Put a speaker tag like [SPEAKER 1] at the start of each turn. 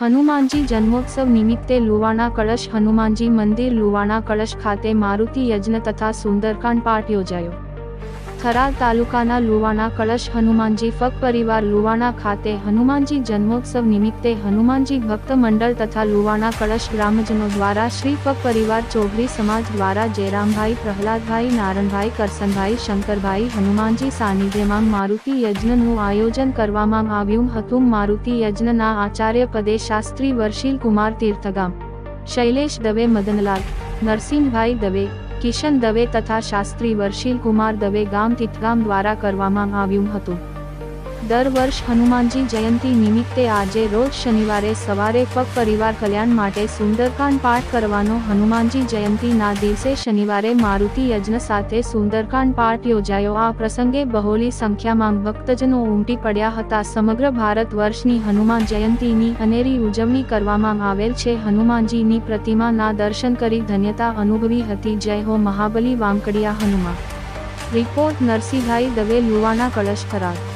[SPEAKER 1] હનુમાનજી જન્મોત્સવ નિમિત્તે લુવાણા કળશ હનુમાનજી મંદિર લુવાણા કળશ ખાતે મારુતિ યજ્ઞ તથા સુંદરકાંડ પાઠ યોજાયો. થરાદ તાલુકાના લુવાણા કળશ હનુમાનજી ફક પરિવાર લુવાણા ખાતે હનુમાનજી જન્મોત્સવ નિમિત્તે હનુમાનજી ભક્ત મંડળ તથા લુવાણા કળશ ગ્રામજનો દ્વારા શ્રી ફક પરિવાર ચૌધરી સમાજ દ્વારા જયરામભાઈ, પ્રહલાદભાઈ, નારણભાઈ, કરસનભાઈ, શંકરભાઈ, હનુમાનજી સાનિધ્યમાં મારુતિ યજ્ઞનું આયોજન કરવામાં આવ્યું હતું. મારુતિ યજ્ઞના આચાર્ય પદે શાસ્ત્રી વર્ષીલ કુમાર તીર્થગામ, શૈલેષ દવે, મદનલાલ, નરસિંહભાઈ દવે કિશન દવે તથા શાસ્ત્રી વર્ષીલ કુમાર દવે ગામ તિથગામ દ્વારા કરવામાં આવ્યું હતું. દર વર્ષ હનુમાનજી જયંતિ નિમિત્તે આજે રોજ શનિવારે સવારે ફક પરિવાર કલ્યાણ માટે સુંદરકાંડ પાઠ કરવાનો હનુમાનજી જયંતિના દિવસે શનિવારે મારુતિ યજ્ઞ સાથે સુંદરકાંડ પાઠ યોજાયો. આ પ્રસંગે બહોળી સંખ્યામાં ભક્તજનો ઉમટી પડ્યા હતા. સમગ્ર ભારત વર્ષની હનુમાન જયંતિની અનેરી ઉજવણી કરવામાં આવેલ છે. હનુમાનજીની પ્રતિમાના દર્શન કરી ધન્યતા અનુભવી હતી. જય હો મહાબલી વાંકડિયા હનુમાન રિપોર્ટ નરસિંહભાઈ દવે, યુવાના કળશ થરાદ.